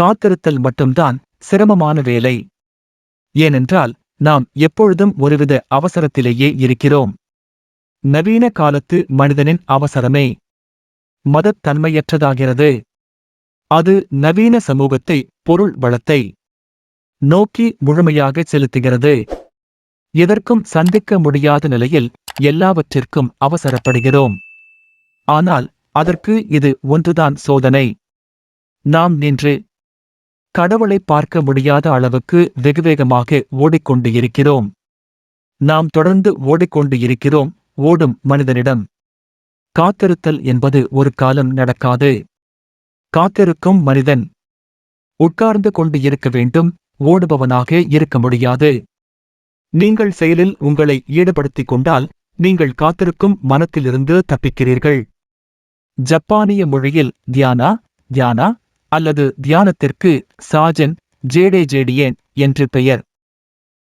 காத்திருத்தல் மட்டும்தான் சிரமமான வேலை. ஏனென்றால் நாம் எப்பொழுதும் ஒருவித அவசரத்திலேயே இருக்கிறோம். நவீன காலத்து மனிதனின் அவசரமே. மதத்தன்மையற்றதாகிறது. அது நவீன சமூகத்தை பொருள் வளத்தை நோக்கி முழுமையாக செலுத்துகிறது. எதற்கும் சந்திக்க முடியாத நிலையில் எல்லாவற்றிற்கும் அவசரப்படுகிறோம். ஆனால் அதற்கு இது ஒன்றுதான் சோதனை. நாம் நின்று கடவுளை பார்க்க முடியாத அளவுக்கு வெகுவேகமாக ஓடிக்கொண்டு இருக்கிறோம் நாம் தொடர்ந்து ஓடிக்கொண்டு இருக்கிறோம் ஓடும் மனிதனிடம். காத்திருத்தல் என்பது ஒரு காலம் நடக்காது. காத்திருக்கும் மனிதன். உட்கார்ந்து கொண்டு இருக்க வேண்டும் ஓடுபவனாக இருக்க முடியாது. நீங்கள் செயலில் உங்களை ஈடுபடுத்திக் கொண்டால் நீங்கள் காத்திருக்கும் மனத்திலிருந்து தப்பிக்கிறீர்கள். ஜப்பானிய மொழியில் தியானா தியானா அல்லது தியானத்திற்கு சாஜன் ஜேடே ஜேடியேன் என்று பெயர்.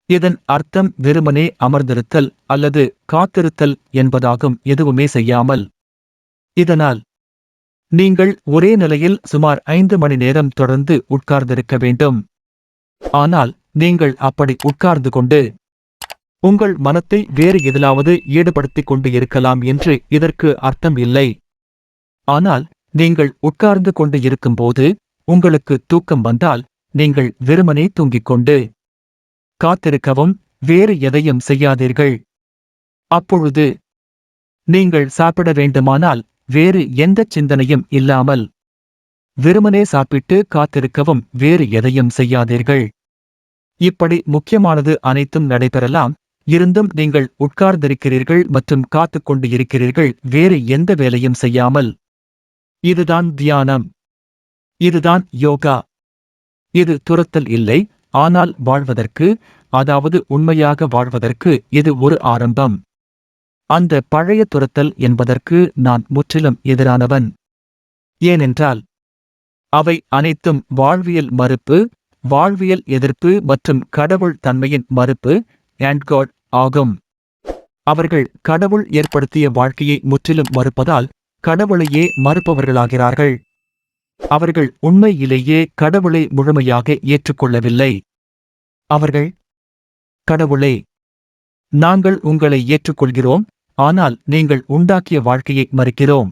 இதன் அர்த்தம் வெறுமனே அமர்ந்திருத்தல் அல்லது காத்திருத்தல் என்பதாகும் எதுவுமே செய்யாமல். இதனால் நீங்கள் ஒரே நிலையில் சுமார் ஐந்து மணி நேரம் தொடர்ந்து உட்கார்ந்திருக்க வேண்டும். ஆனால் நீங்கள் அப்படி உட்கார்ந்து கொண்டு உங்கள் மனத்தை வேறு எதிலாவது ஈடுபடுத்திக் கொண்டு இருக்கலாம் என்று இதற்கு அர்த்தம் இல்லை. ஆனால் நீங்கள் உட்கார்ந்து கொண்டு இருக்கும்போது உங்களுக்கு தூக்கம் வந்தால் நீங்கள் வெறுமனே தூங்கிக் கொண்டு காத்திருக்கவும் வேறு எதையும் செய்யாதீர்கள். அப்பொழுது நீங்கள் சாப்பிட வேண்டுமானால் வேறு எந்த சிந்தனையும் இல்லாமல் வெறுமனே சாப்பிட்டு காத்திருக்கவும் வேறு எதையும் செய்யாதீர்கள். இப்படி முக்கியமானது அனைத்தும் நடைபெறலாம். இருந்தும் நீங்கள் உட்கார்ந்திருக்கிறீர்கள் மற்றும் காத்துக் கொண்டு இருக்கிறீர்கள் வேறு எந்த வேலையும் செய்யாமல். இதுதான் தியானம். இதுதான் யோகா. இது துரத்தல் இல்லை ஆனால் வாழ்வதற்கு அதாவது உண்மையாக வாழ்வதற்கு இது ஒரு ஆரம்பம் அந்த பழைய துரத்தல் என்பதற்கு நான் முற்றிலும் எதிரானவன். ஏனென்றால் அவை அனைத்தும் வாழ்வியல் மறுப்பு வாழ்வியல் எதிர்ப்பு மற்றும் கடவுள் தன்மையின் மறுப்பு and ஆகும். அவர்கள் கடவுள் ஏற்படுத்திய வாழ்க்கையை முற்றிலும் மறுப்பதால் கடவுளையே மறுப்பவர்களாகிறார்கள். அவர்கள் உண்மையிலேயே கடவுளை முழுமையாக ஏற்றுக்கொள்ளவில்லை. அவர்கள் கடவுளே நாங்கள் உங்களை ஏற்றுக்கொள்கிறோம் ஆனால் நீங்கள் உண்டாக்கிய வாழ்க்கையை மறுக்கிறோம்.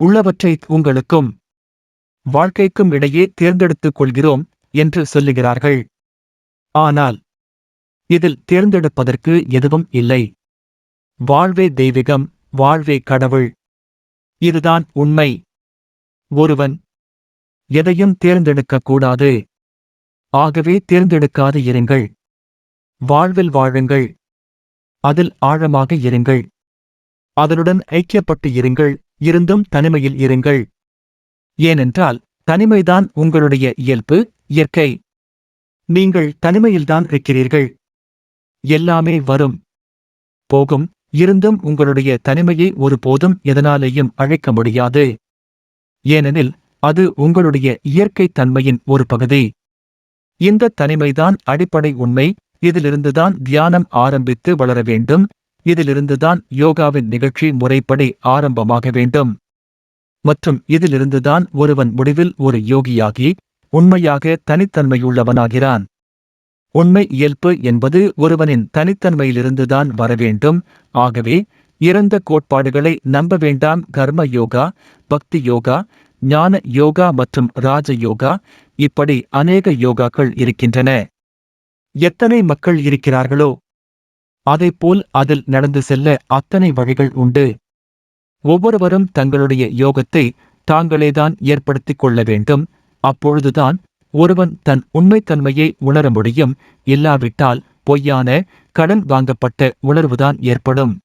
உள்ளவற்றை உங்களுக்கும் வாழ்க்கைக்கும் இடையே தேர்ந்தெடுத்துக் கொள்கிறோம் என்று சொல்லுகிறார்கள். ஆனால் இதில் தேர்ந்தெடுப்பதற்கு எதுவும் இல்லை. வாழ்வே தெய்வீகம் வாழ்வே கடவுள். இதுதான் உண்மை. ஒருவன் எதையும் தேர்ந்தெடுக்கக் கூடாது ஆகவே தேர்ந்தெடுக்காது இருங்கள். வாழ்வில் வாழுங்கள். அதில் ஆழமாக இருங்கள். அதனுடன் ஐக்கியப்பட்டு இருங்கள். இருந்தும் தனிமையில் இருங்கள். ஏனென்றால் தனிமைதான் உங்களுடைய இயல்பு இயற்கை. நீங்கள் தனிமையில்தான் இருக்கிறீர்கள். எல்லாமே வரும். போகும். இருந்தும் உங்களுடைய தனிமையை ஒருபோதும் எதனாலேயும் அழைக்க முடியாது. ஏனெனில் அது உங்களுடைய இயற்கை தன்மையின் ஒரு பகுதி. இந்த தனிமைதான் அடிப்படை உண்மை. இதிலிருந்துதான் தியானம் ஆரம்பித்து வளர வேண்டும். இதிலிருந்துதான் யோகாவின் நிகழ்ச்சி முறைப்படி ஆரம்பமாக வேண்டும். மற்றும் இதிலிருந்துதான் ஒருவன் முடிவில் ஒரு யோகியாகி உண்மையாக தனித்தன்மையுள்ளவனாகிறான். உண்மை இயல்பு என்பது ஒருவனின் தனித்தன்மையிலிருந்துதான் வரவேண்டும் ஆகவே இறந்த கோட்பாடுகளை நம்ப வேண்டாம். கர்ம யோகா பக்தி யோகா ஞான யோகா மற்றும் ராஜ யோகா இப்படி அநேக யோகாக்கள் இருக்கின்றன. எத்தனை மக்கள் இருக்கிறார்களோ அதைப்போல் அதில் நடந்து செல்ல அத்தனை வழிகள் உண்டு. ஒவ்வொருவரும் தங்களுடைய யோகத்தை தாங்களேதான் ஏற்படுத்திக் கொள்ள வேண்டும். அப்பொழுதுதான் ஒருவன் தன் உண்மைத்தன்மையை உணர முடியும். இல்லாவிட்டால் பொய்யான கடன் வாங்கப்பட்ட உணர்வுதான் ஏற்படும்.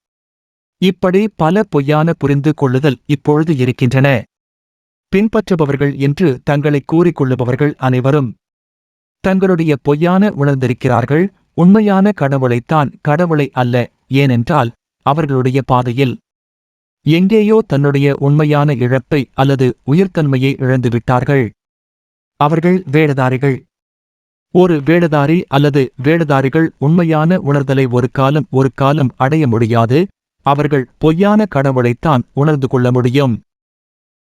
இப்படி பல பொய்யான புரிந்து கொள்ளுதல் இப்பொழுது இருக்கின்றன. பின்பற்றுபவர்கள் என்று தங்களை கூறிக்கொள்ளுபவர்கள் அனைவரும் தங்களுடைய பொய்யான உணர்ந்திருக்கிறார்கள். உண்மையான கடவுளைத்தான் கடவுளை அல்ல ஏனென்றால் அவர்களுடைய பாதையில் எங்கேயோ தன்னுடைய உண்மையான இழப்பை அல்லது உயிர்த்தன்மையை இழந்துவிட்டார்கள். அவர்கள் வேடதாரிகள். ஒரு வேடதாரி அல்லது வேடதாரிகள் உண்மையான உணர்தலை ஒரு காலம் ஒரு காலம் அடைய முடியாது. அவர்கள் பொய்யான கடவுளைத்தான் உணர்ந்து கொள்ள முடியும்.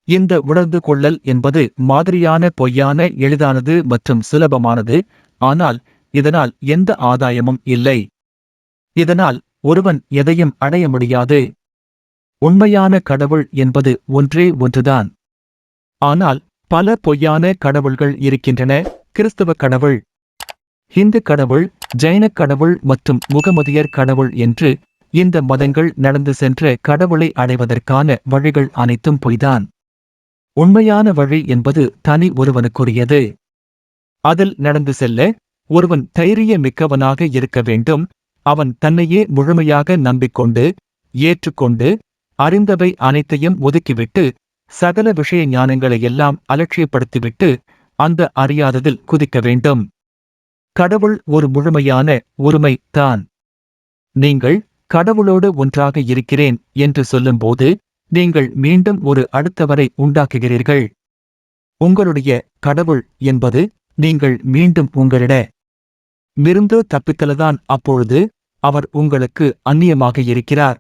இந்த உணர்ந்து கொள்ளல் என்பது மாதிரியான பொய்யான எளிதானது மற்றும் சுலபமானது. ஆனால் இதனால் எந்த ஆதாயமும் இல்லை. இதனால் ஒருவன் எதையும் அடைய முடியாது. உண்மையான கடவுள் என்பது ஒன்றே ஒன்றுதான். ஆனால் பல பொய்யான கடவுள்கள் இருக்கின்றன. கிறிஸ்தவ கடவுள் ஹிந்து கடவுள் ஜைன கடவுள் மற்றும் முகமதியர் கடவுள் என்று இந்த மதங்கள் நடந்து சென்ற கடவுளை அடைவதற்கான வழிகள் அனைத்தும் பொய்தான். உண்மையான வழி என்பது தனி ஒருவனுக்குரியது. அதில் நடந்து செல்ல ஒருவன் தைரிய மிக்கவனாக இருக்க வேண்டும். அவன் தன்னையே முழுமையாக நம்பிக்கொண்டு ஏற்றுக்கொண்டு அறிந்தவை அனைத்தையும் ஒதுக்கிவிட்டு சகல விஷய ஞானங்களை எல்லாம் அலட்சியப்படுத்திவிட்டு அந்த அறியாததில் குதிக்க வேண்டும். கடவுள் ஒரு முழுமையான ஒருமை தான். நீங்கள் கடவுளோடு ஒன்றாக இருக்கிறேன் என்று சொல்லும்போது நீங்கள் மீண்டும் ஒரு அடுத்தவரை உண்டாக்குகிறீர்கள். உங்களுடைய கடவுள் என்பது நீங்கள் மீண்டும் உங்களிட மிருந்து தப்பித்தலதான் அப்பொழுது அவர் உங்களுக்கு அந்நியமாக இருக்கிறார்.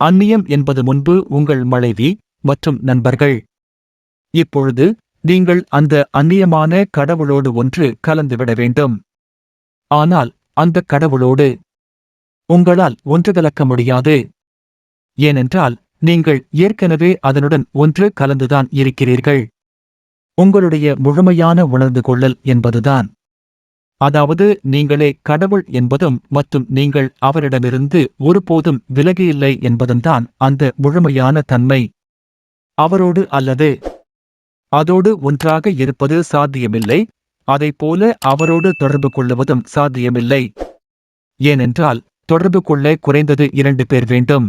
அந்நியம் என்பது முன்பு உங்கள் மனைவி மற்றும் நண்பர்கள். இப்பொழுது நீங்கள் அந்த அந்நியமான கடவுளோடு ஒன்று கலந்துவிட வேண்டும். ஆனால் அந்த கடவுளோடு உங்களால் ஒன்று கலக்க முடியாது. ஏனென்றால் நீங்கள் ஏற்கனவே அதனுடன் ஒன்று கலந்துதான் இருக்கிறீர்கள். உங்களுடைய முழுமையான உணர்ந்து கொள்ளல் என்பதுதான். அதாவது நீங்களே கடவுள் என்பதும் மற்றும் நீங்கள் அவரிடமிருந்து ஒருபோதும் விலகியில்லை என்பதும்தான் அந்த முழுமையான தன்மை. அவரோடு அல்லது அதோடு ஒன்றாக இருப்பது சாத்தியமில்லை. அதைப்போல அவரோடு தொடர்பு கொள்ளுவதும் சாத்தியமில்லை. ஏனென்றால் தொடர்பு கொள்ள குறைந்தது இரண்டு பேர் வேண்டும்.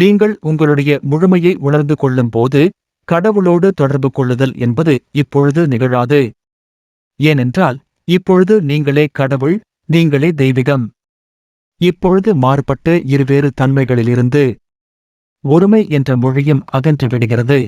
நீங்கள் உங்களுடைய முழுமையை உணர்ந்து கொள்ளும் போது கடவுளோடு தொடர்பு கொள்ளுதல் என்பது இப்பொழுது நிகழாது. ஏனென்றால் இப்பொழுது நீங்களே கடவுள் நீங்களே தெய்வீகம். இப்பொழுது மாறுபட்ட இருவேறு தன்மைகளிலிருந்து ஒருமை என்ற மொழியும் அகன்று விடுகிறது.